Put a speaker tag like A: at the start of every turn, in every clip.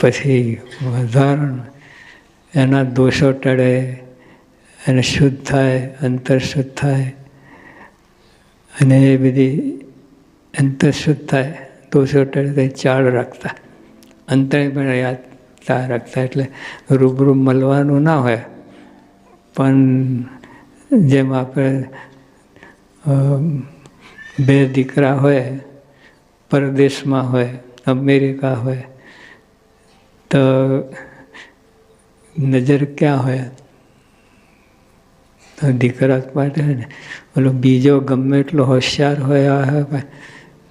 A: પછી વધારણ, એના દોષો ટળે અને શુદ્ધ થાય, અંતર શુદ્ધ થાય, અને એ બધી અંતર શુદ્ધ થાય, દોષો ટળે તો ચાળ રાખતા. અંતરે પણ યાદતા રાખતા, એટલે રૂબરૂ મળવાનું ના હોય. પણ જેમ આપણે બે દીકરા હોય, પરદેશમાં હોય, અમેરિકા હોય તો નજર ક્યાં હોય? તો દીકરા માટે ને, ઓલો બીજો ગમે એટલો હોશિયાર હોય આ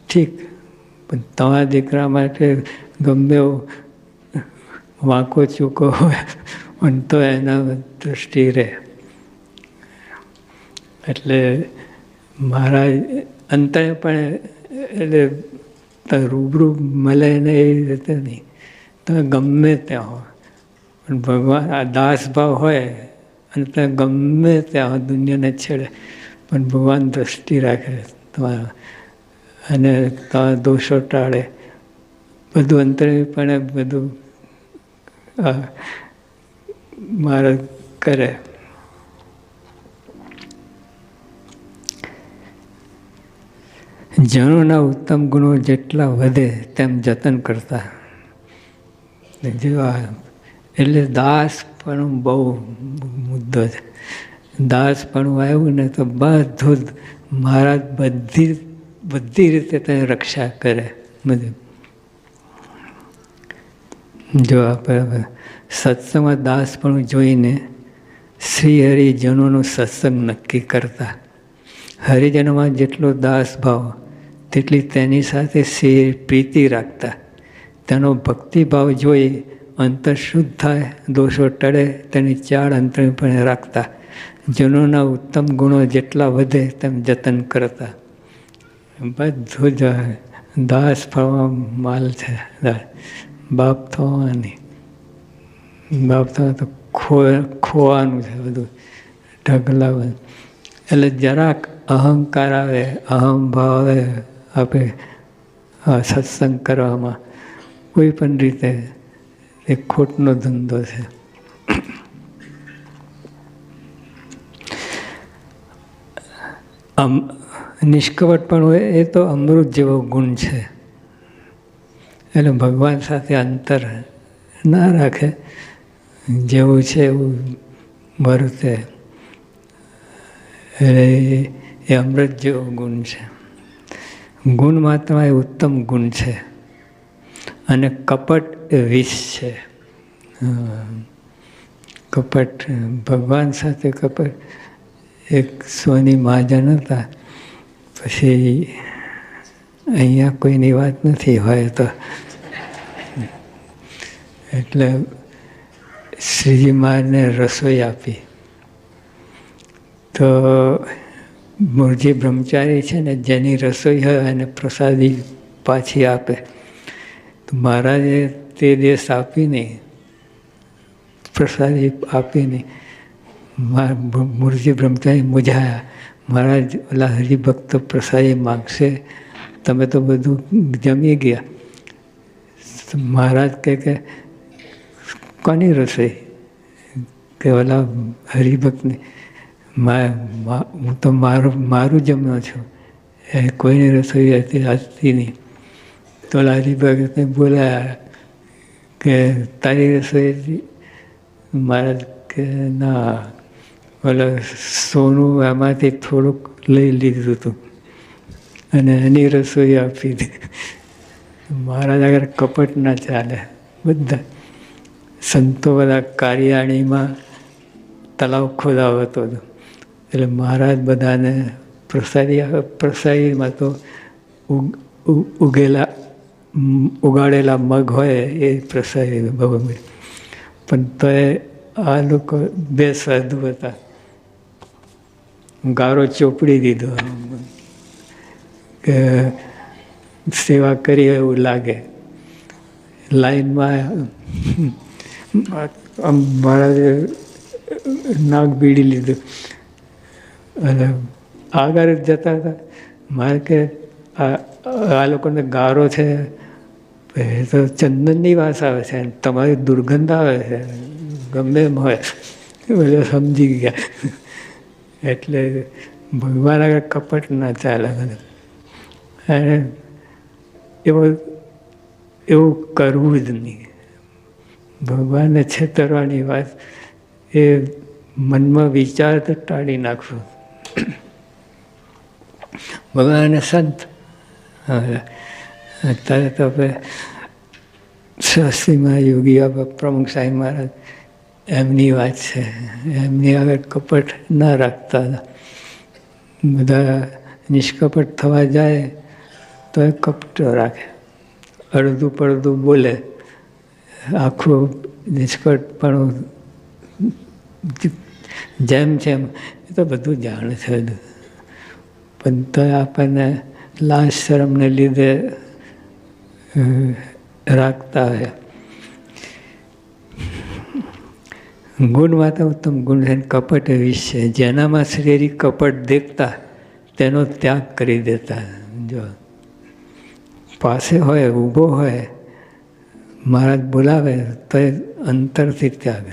A: ઠીક. પણ તમારા દીકરા માટે ગમે એવો વાંકો ચૂકો હોય, પણ તો એના દૃષ્ટિ રહે. એટલે મારા અંતરે પણ એટલે રૂબરૂ મળે ને એ રીતે નહીં. તમે ગમે ત્યાં હો. પણ ભગવાન આ દાસ ભાવ હોય અને તમે ગમે ત્યાં હો દુનિયાને છેડે. પણ ભગવાન દ્રષ્ટિ રાખે તમારા. અને તમારા દોષો ટાળે. બધું અંતરે બધું મારા કરે. જણોના ઉત્તમ ગુણો જેટલા વધે તેમ જતન કરતા. જેવા એટલે દાસ પણ બહુ મુદ્દો છે. દાસ પણ આવ્યું ને તો બધું મહારાજ બધી બધી રીતે તને રક્ષા કરે. બધું. જો આપણે સત્સંગમાં દાસપણું પણ જોઈને શ્રી હરિજનોનું સત્સંગ નક્કી કરતા. હરિજનોમાં જેટલો દાસ ભાવ, તેટલી તેની સાથે શ્રી પ્રીતિ રાખતા. તેનો ભક્તિભાવ જોઈ અંતર શુદ્ધ થાય, દોષો ટળે, તેની ચાળ અંતરપણે રાખતા. જનોના ઉત્તમ ગુણો જેટલા વધે તેમ જતન કરતા. બધું જ દાસ ફળવા માલ છે. બાપ થવાની. બાપ થવા તો ખો, ખોવાનું છે બધું. ઢગલા એટલે જરાક અહંકાર આવે અહમ ભાવ આવે આપણે સત્સંગ કરવામાં. કોઈ પણ રીતે એ ખોટનો ધંધો છે. આમ નિષ્કપટ પણ હોય, એ તો અમૃત જેવો ગુણ છે. એટલે ભગવાન સાથે અંતર ના રાખે, જેવું છે એવું વર્તે એટલે એ અમૃત જેવો ગુણ છે. ગુણ માત્ર એ ઉત્તમ ગુણ છે. અને કપટ એ વિષ છે. કપટ, ભગવાન સાથે કપટ, એક સોની મહાજન હતા. પછી અહીંયા કોઈની વાત નથી હોય તો. એટલે શ્રીજી મહારાજને રસોઈ આપી. તો મૂળજી બ્રહ્મચારી છે ને, જેની રસોઈ હોય એને પ્રસાદી પાછી આપે. મહારાજે તે દેશ આપી નહીં પ્રસાદી આપી નહીં મૂળજી બ્રહ્મચારી મૂજાયા. મહારાજ ઓલા હરિભક્ત પ્રસાદી માગશે, તમે તો બધું જમી ગયા. મહારાજ કહે કે, કોની રસોઈ? કે ઓલા હરિભક્તની હું તો મારું મારું જમ્યો છું. એ કોઈની રસોઈ હતી, આજથી નહીં. તો ઓલા હરિભક્તને બોલાયા કે તારી રસોઈ મહારાજ કે ના, ઓલો સોનું એમાંથી થોડુંક લઈ લીધું હતું અને એની રસોઈ આપી હતી મહારાજ આગળ કપટ ના ચાલે. બધા સંતો બધા કારિયાણીમાં તલાવ ખોદાવતો હતો. એટલે મહારાજ બધાને પ્રસાદી, પ્રસાદીમાં તો ઉગેલા ઉગાડેલા મગ હોય એ પ્રસાદી બહુ પણ તો આ લોકો બે સાધુ હતા. ગારો ચોપડી દીધો. કે સેવા કરી એવું લાગે. લાઈનમાં, આમ મહારાજે નાક બીડી લીધું. અને આગળ જતા હતા. મારે કે આ લોકોને ગારો છે એ તો ચંદનની વાસ આવે છે, તમારી દુર્ગંધ આવે છે, ગમે એમ હોય. બધા સમજી ગયા. એટલે ભગવાન આગળ કપટ ના ચાલે બધું. અને એવું એવું કરવું જ નહીં. ભગવાનને છેતરવાની વાત એ મનમાં વિચાર તો ટાળી નાખવું ભગવાન સંત. હવે અત્યારે તો આપણે શાસ્ત્રીમાં યોગી બાબા પ્રમુખ સાહેબ મહારાજ, એમની વાત છે. એમની આગળ કપટ ના રાખતા. બધા નિષ્કપટ થવા જાય તો એ કપટો રાખે. અડધું પડધું બોલે. આખું નિષ્કપટપણું જેમ જેમ એ તો બધું જાણે છે. પણ તો આપણને લાશ શરમને લીધે રાખતા હોય ગુણ વાતા ઉત્તમ ગુણ છે કપટ વિશે જેનામાં શ્રેરી કપટ દેખતા તેનો ત્યાગ કરી દેતા. જો પાસે હોય, ઊભો હોય, મહારાજ બોલાવે તો એ અંતરથી ત્યાગ.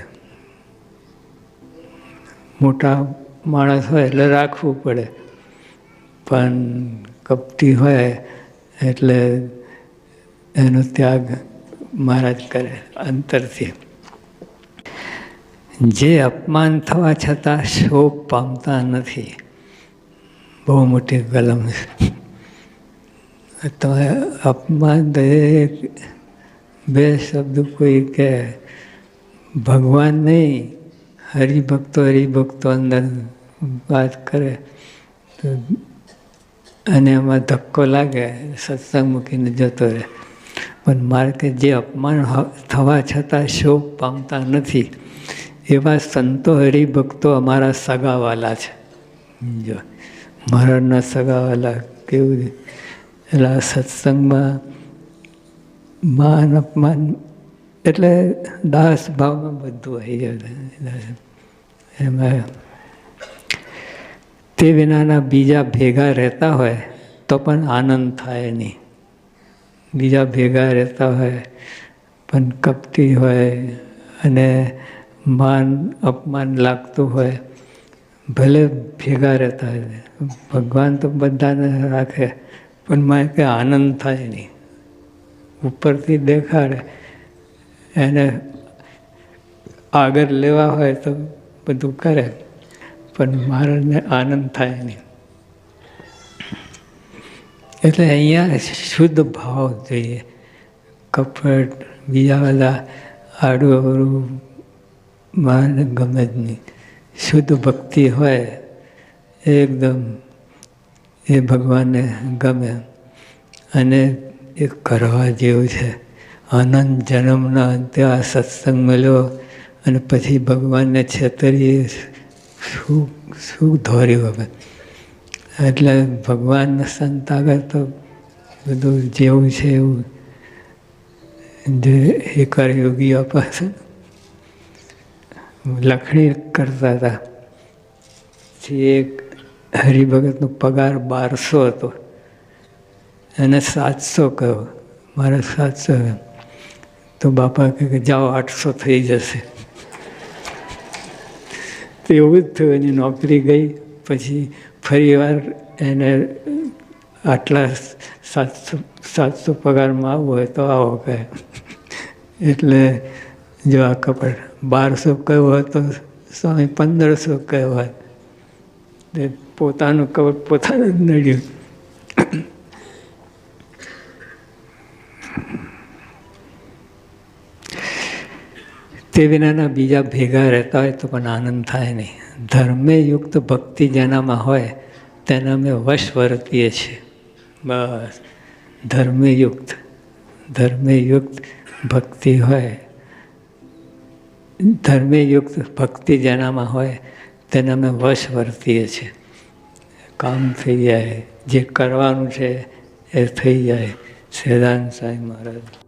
A: મોટા માણસ હોય એટલે રાખવું પડે. પણ કપટી હોય એટલે એનો ત્યાગ મહારાજ કરે અંતરથી જે અપમાન થવા છતાં શોક પામતા નથી. બહુ મોટી કલમ તો અપમાન દરેક બે શબ્દ કોઈ કે ભગવાન નહીં, હરિભક્તો હરિભક્તો અંદર વાત કરે, તો અને એમાં ધક્કો લાગે, સત્સંગ મૂકીને જતો રહે. પણ મારે કે જે અપમાન થવા છતાં શોક પામતા નથી, એવા સંતો હરિભક્તો અમારા સગાવાલા છે. જો, મહારાજના સગાવાલા કેવું એટલે સત્સંગમાં માન અપમાન એટલે દાસ ભાવમાં બધું આવી જાય એમાં તે વિનાના બીજા ભેગા રહેતા હોય તો પણ આનંદ થાય નહીં. બીજા ભેગા રહેતા હોય, પણ કપટી હોય અને માન અપમાન લાગતું હોય, ભલે ભેગા રહેતા હોય. ભગવાન તો બધાને રાખે, પણ મારે કે આનંદ થાય નહીં. ઉપરથી દેખાડે, એને આગળ લેવા હોય તો બધું કરે, પણ મહારાજને આનંદ થાય નહીં. એટલે અહીંયા શુદ્ધ ભાવ જોઈએ. કપટ બીજા બધા આડું અવડું માને ગમે જ નહીં. શુદ્ધ ભક્તિ હોય, એકદમ એ ભગવાનને ગમે. અને એ કરવા જેવું છે. આનંદ જન્મના અંતે આ સત્સંગ મળ્યો અને પછી ભગવાનને છેતરીએ, શું શું ધોર્યું હવે એટલે ભગવાનના સંત આગળ તો બધું જેવું છે એવું જે એ કરયોગીઓ પાસે લખણી કરતા હતા. પછી એક હરિભગતનો પગાર બારસો હતો. એને સાતસો કહ્યો મારે સાતસો તો બાપા કહે કે જાઓ આઠસો થઈ જશે. તો એવું જ થયું. એની નોકરી ગઈ. પછી ફરી વાર એને આટલા સાતસો સાતસો પગારમાં આવવું હોય તો આવો કહે. એટલે જો આ કપડ બારસો કયો હોય તો સ્વામી પંદરસો કયો હોય. તે પોતાનું કપડ પોતાનું જ નડ્યું. તે વિનાના બીજા ભેગા રહેતા હોય તો પણ આનંદ થાય નહીં. ધર્મે યુક્ત ભક્તિ જેનામાં હોય, તેના અમે વશ વર્તીએ છીએ. બસ. ધર્મયુક્ત ધર્મયુક્ત ભક્તિ હોય ધર્મયુક્ત ભક્તિ જેનામાં હોય, તેને અમે વશ વર્તીએ છીએ. કામ થઈ જાય, જે કરવાનું છે, એ થઈ જાય. સેદાન સાંઈ મહારાજ.